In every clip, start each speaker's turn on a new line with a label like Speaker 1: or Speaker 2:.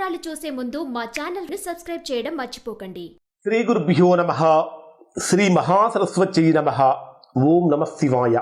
Speaker 1: వివరాలు చూసే ముందు మా ఛానల్ను సబ్స్క్రైబ్ చేయడం మర్చిపోకండి.
Speaker 2: శ్రీ గురుభ్యో నమ. శ్రీ మహాసరస్వతి నమ. ఓం నమ శివాయ.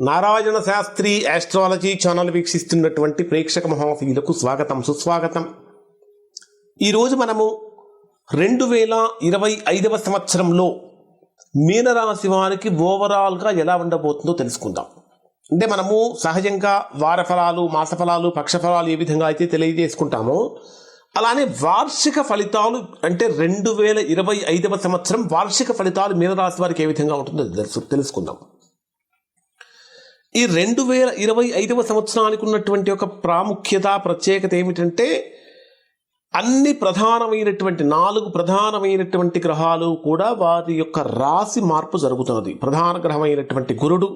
Speaker 2: నారాయణ శాస్త్రి ఆస్ట్రాలజీ ఛానల్ వీక్షిస్తున్నటువంటి ప్రేక్షక మహాశీలకు స్వాగతం సుస్వాగతం. ఈరోజు మనము రెండు వేల ఇరవై ఐదవ సంవత్సరంలో మీనరాశి వారికి ఓవరాల్గా ఎలా ఉండబోతుందో తెలుసుకుందాం. అంటే మనము సహజంగా వార ఫలాలు మాస ఫలాలు పక్ష ఫలాలు ఏ విధంగా అయితే తెలియజేసుకుంటామో అలానే వార్షిక ఫలితాలు అంటే రెండు వేల ఇరవై ఐదవ సంవత్సరం వార్షిక ఫలితాలు మీనరాశి వారికి ఏ విధంగా ఉంటుందో తెలుసు తెలుసుకుందాం. ఈ రెండు వేల ఇరవై ఐదవ సంవత్సరానికి ఉన్నటువంటి ఒక ప్రాముఖ్యత ప్రత్యేకత ఏమిటంటే అన్ని ప్రధానమైనటువంటి నాలుగు ప్రధానమైనటువంటి గ్రహాలు కూడా వారి యొక్క రాశి మార్పు జరుగుతున్నది. ప్రధాన గ్రహమైనటువంటి గురుడు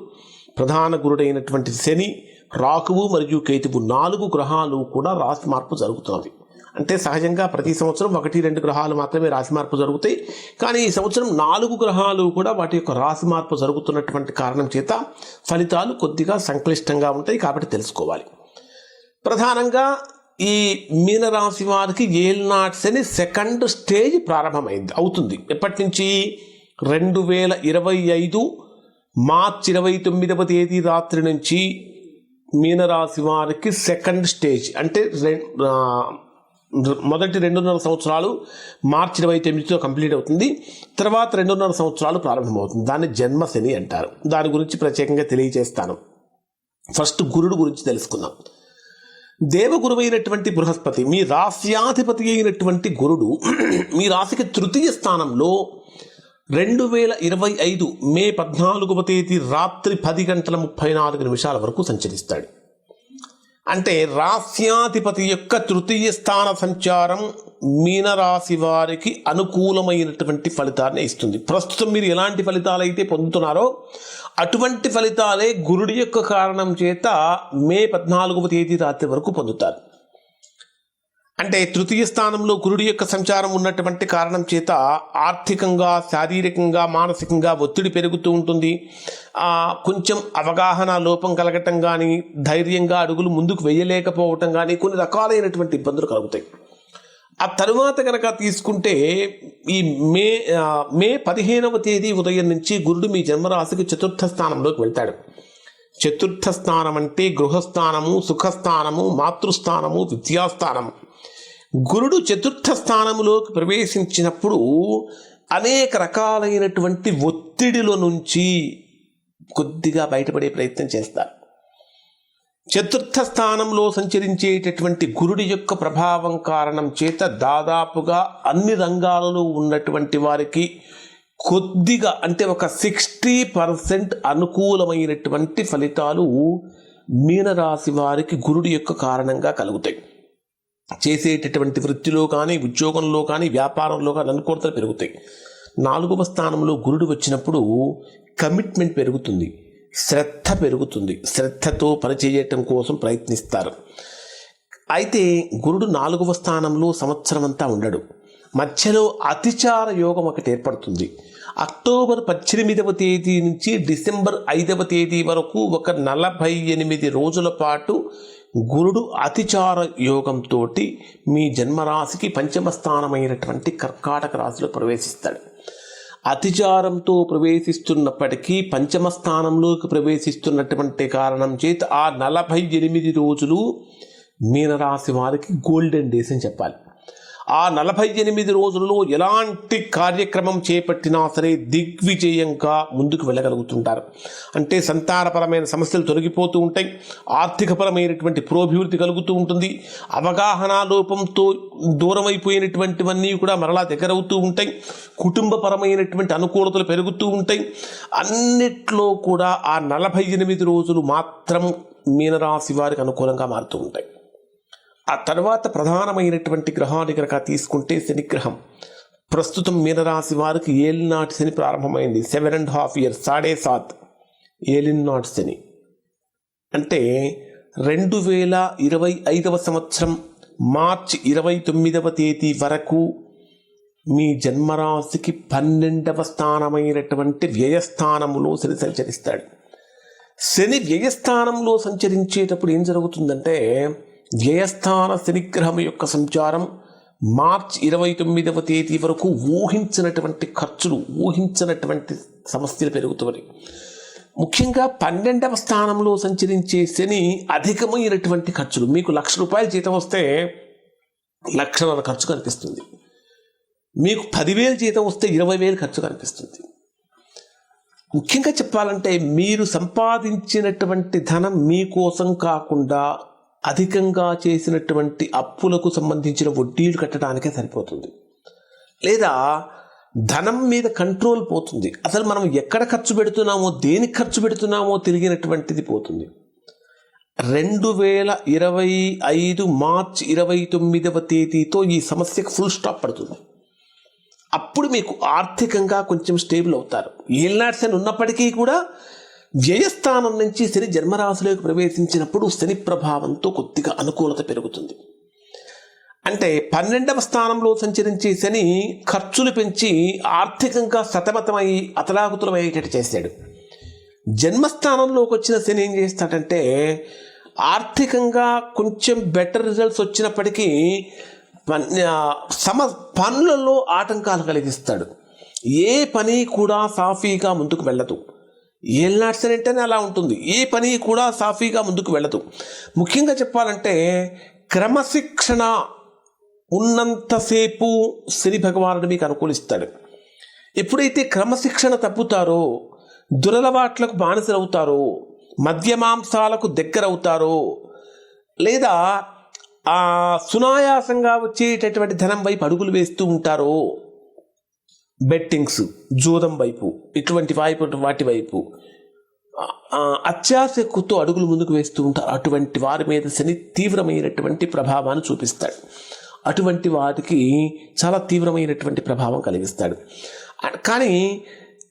Speaker 2: ప్రధాన గురుడైనటువంటి శని రాకువు మరియు కేతువు నాలుగు గ్రహాలు కూడా రాశి మార్పు జరుగుతున్నది అంటే సహజంగా ప్రతి సంవత్సరం ఒకటి రెండు గ్రహాలు మాత్రమే రాశి మార్పు జరుగుతాయి. కానీ ఈ సంవత్సరం నాలుగు గ్రహాలు కూడా వాటి యొక్క రాశి మార్పు జరుగుతున్నటువంటి కారణం చేత ఫలితాలు కొద్దిగా సంక్లిష్టంగా ఉంటాయి కాబట్టి తెలుసుకోవాలి. ప్రధానంగా ఈ మీనరాశి వారికి ఏల్నాట్స్ అని సెకండ్ స్టేజ్ ప్రారంభమైంది అవుతుంది. ఎప్పటి నుంచి? రెండు వేల ఇరవై ఐదు మార్చ్ ఇరవై తొమ్మిదవ తేదీ రాత్రి నుంచి మీనరాశి వారికి సెకండ్ స్టేజ్ అంటే మొదటి రెండున్నర సంవత్సరాలు మార్చి ఇరవై తొమ్మిదితో కంప్లీట్ అవుతుంది. తర్వాత రెండున్నర సంవత్సరాలు ప్రారంభమవుతుంది. దాన్ని జన్మశని అంటారు. దాని గురించి ప్రత్యేకంగా తెలియజేస్తాను. ఫస్ట్ గురుడు గురించి తెలుసుకుందాం. దేవగురువైనటువంటి బృహస్పతి మీ రాశ్యాధిపతి అయినటువంటి గురుడు మీ రాశికి తృతీయ స్థానంలో రెండు వేల ఇరవై ఐదు మే పద్నాలుగవ తేదీ రాత్రి పది గంటల ముప్పై నాలుగు నిమిషాల వరకు సంచరిస్తాడు. అంటే రాస్యాధిపతి యొక్క తృతీయ స్థాన సంచారం మీనరాశి వారికి అనుకూలమైనటువంటి ఫలితాన్ని ఇస్తుంది. ప్రస్తుతం మీరు ఎలాంటి ఫలితాలు అయితే పొందుతున్నారో అటువంటి ఫలితాలే గురుడి యొక్క కారణం చేత మే పద్నాలుగవ తేదీ రాత్రి వరకు పొందుతారు. అంటే తృతీయ స్థానంలో గురుడి యొక్క సంచారం ఉన్నటువంటి కారణం చేత ఆర్థికంగా శారీరకంగా మానసికంగా ఒత్తిడి పెరుగుతూ ఉంటుంది. కొంచెం అవగాహన లోపం కలగటం కానీ ధైర్యంగా అడుగులు ముందుకు వేయలేకపోవటం కానీ కొన్ని రకాలైనటువంటి ఇబ్బందులు కలుగుతాయి. ఆ తరువాత కనుక తీసుకుంటే ఈ మే మే పదిహేనవ తేదీ ఉదయం నుంచి గురుడు మీ జన్మరాశికి చతుర్థ స్థానంలోకి వెళ్తాడు. చతుర్థ స్థానం అంటే గృహస్థానము సుఖస్థానము మాతృస్థానము విద్యాస్థానము. గురుడు చతుర్థ స్థానములోకి ప్రవేశించినప్పుడు అనేక రకాలైనటువంటి ఒత్తిడిలో నుంచి కొద్దిగా బయటపడే ప్రయత్నం చేస్తారు చతుర్థ స్థానంలో సంచరించేటటువంటి గురుడి యొక్క ప్రభావం కారణం చేత దాదాపుగా అన్ని రంగాలలో ఉన్నటువంటి వారికి కొద్దిగా అంటే ఒక సిక్స్టీ పర్సెంట్ అనుకూలమైనటువంటి ఫలితాలు మీనరాశి వారికి గురుడి యొక్క కారణంగా కలుగుతాయి. చేసేటటువంటి వృత్తిలో కానీ ఉద్యోగంలో కానీ వ్యాపారంలో కానీ అనుకూలతలు పెరుగుతాయి. నాలుగవ స్థానంలో గురుడు వచ్చినప్పుడు కమిట్మెంట్ పెరుగుతుంది. శ్రద్ధ పెరుగుతుంది. శ్రద్ధతో పనిచేయటం కోసం ప్రయత్నిస్తారు. అయితే గురుడు నాలుగవ స్థానంలో సంవత్సరం అంతా ఉండడు. మధ్యలో అతిచార యోగం ఒకటి ఏర్పడుతుంది. అక్టోబర్ పద్దెనిమిదవ తేదీ నుంచి డిసెంబర్ ఐదవ తేదీ వరకు ఒక నలభై ఎనిమిది రోజుల పాటు గురుడు అతిచార యోగంతో మీ జన్మరాశికి పంచమ స్థానమైనటువంటి కర్కాటక రాశిలో ప్రవేశిస్తాడు. అతిచారంతో ప్రవేశిస్తున్నప్పటికీ పంచమ స్థానంలోకి ప్రవేశిస్తున్నటువంటి కారణం చేత ఆ నలభై ఎనిమిది రోజులు మీనరాశి వారికి గోల్డెన్ డేస్ అని చెప్పాలి. ఆ నలభై ఎనిమిది రోజులలో ఎలాంటి కార్యక్రమం చేపట్టినా సరే దిగ్విజయంగా ముందుకు వెళ్ళగలుగుతుంటారు. అంటే సంతానపరమైన సమస్యలు తొలగిపోతూ ఉంటాయి. ఆర్థికపరమైనటువంటి పురోభివృద్ధి కలుగుతూ ఉంటుంది. అవగాహన లోపంతో దూరమైపోయినటువంటివన్నీ కూడా మరలా దగ్గరవుతూ ఉంటాయి. కుటుంబపరమైనటువంటి అనుకూలతలు పెరుగుతూ ఉంటాయి. అన్నిట్లో కూడా ఆ నలభై ఎనిమిది రోజులు మాత్రం మీనరాశి వారికి అనుకూలంగా మారుతూ ఉంటాయి. ఆ తర్వాత ప్రధానమైనటువంటి గ్రహాన్ని కనుక తీసుకుంటే శనిగ్రహం. ప్రస్తుతం మీనరాశి వారికి ఏలినాటి శని ప్రారంభమైంది. సెవెన్ అండ్ హాఫ్ ఇయర్స్ సాడే సాత్. ఏలినాటి శని. అంటే రెండు వేల ఇరవై ఐదవ సంవత్సరం మార్చి ఇరవై తొమ్మిదవ తేదీ వరకు మీ జన్మరాశికి పన్నెండవ స్థానమైనటువంటి వ్యయస్థానములో శని సంచరిస్తాడు. శని వ్యయస్థానంలో సంచరించేటప్పుడు ఏం జరుగుతుందంటే వ్యయస్థాన శనిగ్రహం యొక్క సంచారం మార్చ్ ఇరవై తొమ్మిదవ తేదీ వరకు ఊహించినటువంటి ఖర్చులు ఊహించినటువంటి సమస్యలు పెరుగుతున్నాయి ముఖ్యంగా పన్నెండవ స్థానంలో సంచరించే శని అధికమైనటువంటి ఖర్చులు. మీకు లక్ష రూపాయల జీతం వస్తే లక్షన్నర ఖర్చు కనిపిస్తుంది. మీకు పదివేలు జీతం వస్తే ఇరవై వేలు ఖర్చు కనిపిస్తుంది. ముఖ్యంగా చెప్పాలంటే మీరు సంపాదించినటువంటి ధనం మీకోసం కాకుండా అధికంగా చేసినటువంటి అప్పులకు సంబంధించిన వడ్డీలు కట్టడానికే సరిపోతుంది. లేదా ధనం మీద కంట్రోల్ పోతుంది. అసలు మనం ఎక్కడ ఖర్చు పెడుతున్నామో దేనికి ఖర్చు పెడుతున్నామో తిరిగినటువంటిది పోతుంది. రెండు వేల ఇరవై ఐదు మార్చ్ ఇరవై తొమ్మిదవ తేదీతో ఈ సమస్యకు ఫుల్ స్టాప్ పడుతుంది. అప్పుడు మీకు ఆర్థికంగా కొంచెం స్టేబుల్ అవుతారు. ఏళ్ళ ఉన్నప్పటికీ కూడా వ్యయస్థానం నుంచి శని జన్మరాశిలోకి ప్రవేశించినప్పుడు శని ప్రభావంతో కొద్దిగా అనుకూలత పెరుగుతుంది. అంటే పన్నెండవ స్థానంలో సంచరించే శని ఖర్చులు పెంచి ఆర్థికంగా సతమతమై అతలాకుతలమయ్యేటట్టు చేశాడు. జన్మస్థానంలోకి వచ్చిన శని ఏం చేస్తాడంటే ఆర్థికంగా కొంచెం బెటర్ రిజల్ట్స్ వచ్చినప్పటికీ సమ పనులలో ఆటంకాలు కలిగిస్తాడు. ఏ పని కూడా సాఫీగా ముందుకు వెళ్ళదు. ఏళ్ళ శని అంటేనే అలా ఉంటుంది. ఏ పని కూడా సాఫీగా ముందుకు వెళ్ళదు. ముఖ్యంగా చెప్పాలంటే క్రమశిక్షణ ఉన్నంతసేపు శని భగవానుడు మీకు అనుకూలిస్తాడు. ఎప్పుడైతే క్రమశిక్షణ తప్పుతారో దురలవాట్లకు బానిసలవుతారో మద్యమాంసాలకు దగ్గరవుతారో లేదా ఆ సునాయాసంగా వచ్చేటటువంటి ధనం వైపు అడుగులు వేస్తూ ఉంటారో బెట్టింగ్స్ జూదం వైపు ఇటువంటి వైపు వాటి వైపు. ఆ, అత్యాశకుతో అడుగులు ముందుకు వేస్తూ ఉంటారు. అటువంటి వారి మీద శని తీవ్రమైనటువంటి ప్రభావాన్ని చూపిస్తాడు. అటువంటి వారికి చాలా తీవ్రమైనటువంటి ప్రభావం కలిగిస్తాడు. కానీ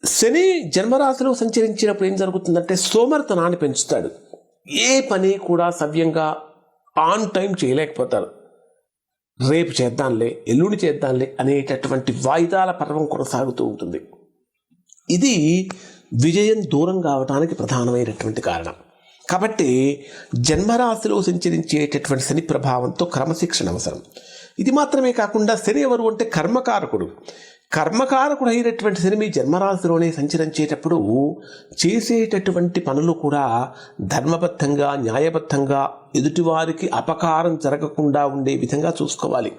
Speaker 2: శని జన్మరాశిలో సంచరించినప్పుడు ఏం జరుగుతుందంటే సోమర్తనాన్ని పెంచుతాడు. ఏ పని కూడా సవ్యంగా ఆన్ టైం చేయలేకపోతారు. రేపు చేద్దాంలే ఎల్లుండి చేద్దాంలే అనేటటువంటి వాయిదాల పర్వం కొనసాగుతూ ఉంటుంది. ఇది విజయం దూరం కావడానికి ప్రధానమైనటువంటి కారణం. కాబట్టి జన్మరాశిలో సంచరించేటటువంటి శని ప్రభావంతో క్రమశిక్షణ అవసరం. ఇది మాత్రమే కాకుండా శని ఎవరు అంటే కర్మకారకుడు. కర్మకారకుడు అయినటువంటి శని మీ జన్మరాశిలోనే సంచరించేటప్పుడు చేసేటటువంటి పనులు కూడా ధర్మబద్ధంగా న్యాయబద్ధంగా ఎదుటివారికి అపకారం జరగకుండా ఉండే విధంగా చూసుకోవాలి.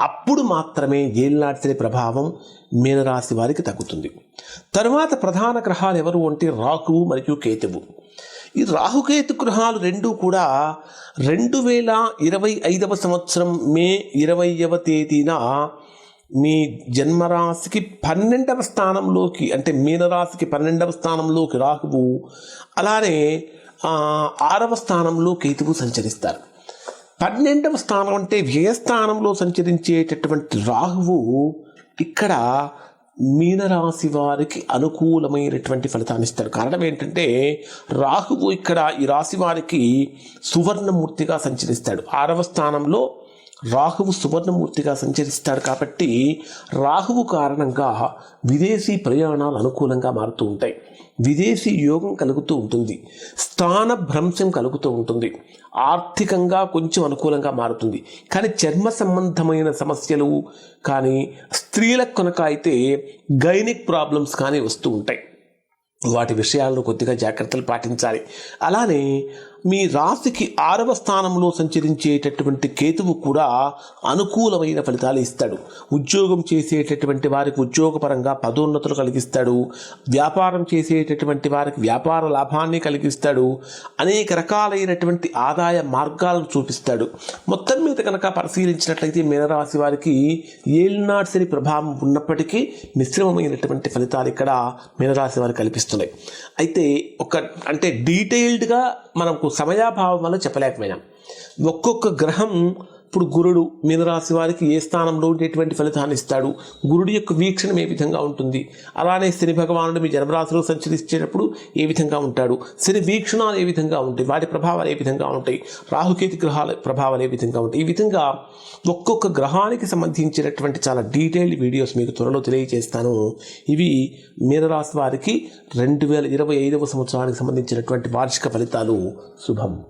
Speaker 2: అప్పుడు మాత్రమే ఏళ్ళనాటి ప్రభావం మీనరాశి వారికి తగ్గుతుంది. తరువాత ప్రధాన గ్రహాలు ఎవరు అంటే రాహువు మరియు కేతువు. ఈ రాహుకేతు గ్రహాలు రెండూ కూడా రెండు వేల ఇరవై ఐదవ సంవత్సరం మే ఇరవైవ తేదీన మీ జన్మరాశికి పన్నెండవ స్థానంలోకి అంటే మీనరాశికి పన్నెండవ స్థానంలోకి రాహువు అలానే ఆరవ స్థానంలో కేతువు సంచరిస్తారు. పన్నెండవ స్థానం అంటే వ్యయస్థానంలో సంచరించేటటువంటి రాహువు ఇక్కడ మీనరాశి వారికి అనుకూలమైనటువంటి ఫలితాన్ని ఇస్తాడు కారణం ఏంటంటే రాహువు ఇక్కడ ఈ రాశి వారికి సువర్ణమూర్తిగా సంచరిస్తాడు. ఆరవ స్థానంలో రాహువు సువర్ణమూర్తిగా సంచరిస్తాడు కాబట్టి రాహువు కారణంగా విదేశీ ప్రయాణాలు అనుకూలంగా మారుతూ ఉంటాయి. విదేశీ యోగం కలుగుతూ ఉంటుంది. స్థాన భ్రంశం కలుగుతూ ఉంటుంది. ఆర్థికంగా కొంచెం అనుకూలంగా మారుతుంది. కానీ చర్మ సంబంధమైన సమస్యలు కానీ స్త్రీలకు కనుక అయితే గైనిక్ ప్రాబ్లమ్స్ కానీ వస్తూ ఉంటాయి. వాటి విషయాల్లో కొద్దిగా జాగ్రత్తలు పాటించాలి. అలానే మీ రాశికి ఆరవ స్థానంలో సంచరించేటటువంటి కేతువు కూడా అనుకూలమైన ఫలితాలు ఇస్తాడు. ఉద్యోగం చేసేటటువంటి వారికి ఉద్యోగపరంగా పదోన్నతులు కలిగిస్తాడు. వ్యాపారం చేసేటటువంటి వారికి వ్యాపార లాభాన్ని కలిగిస్తాడు. అనేక రకాలైనటువంటి ఆదాయ మార్గాలను చూపిస్తాడు. మొత్తం మీద కనుక పరిశీలించినట్లయితే మీనరాశి వారికి ఏలినాటి శని ప్రభావం ఉన్నప్పటికీ మిశ్రమమైనటువంటి ఫలితాలు ఇక్కడ మీనరాశి వారికి కల్పిస్తున్నాయి. అయితే ఒక అంటే డీటెయిల్డ్గా మనకు సమయాభావం వల్ల చెప్పలేకపోయినాం. ఒక్కొక్క గ్రహం ఇప్పుడు గురుడు మీనరాశి వారికి ఏ స్థానంలో ఉండేటువంటి ఫలితాన్ని ఇస్తాడు? గురుడు యొక్క వీక్షణం ఏ విధంగా ఉంటుంది? అలానే శని భగవానుడు మీ జన్మరాశిలో సంచరించేటప్పుడు ఏ విధంగా ఉంటాడు? శని వీక్షణాలు ఏ విధంగా ఉంటాయి? వాటి ప్రభావాలు ఏ విధంగా ఉంటాయి? రాహుకేతు గ్రహాల ప్రభావాలు ఏ విధంగా ఉంటాయి? ఈ విధంగా ఒక్కొక్క గ్రహానికి సంబంధించినటువంటి చాలా డీటెయిల్డ్ వీడియోస్ మీకు త్వరలో తెలియజేస్తాను. ఇవి మీనరాశి వారికి రెండు వేల ఇరవై ఐదవ సంవత్సరానికి సంబంధించినటువంటి వార్షిక ఫలితాలు. శుభం.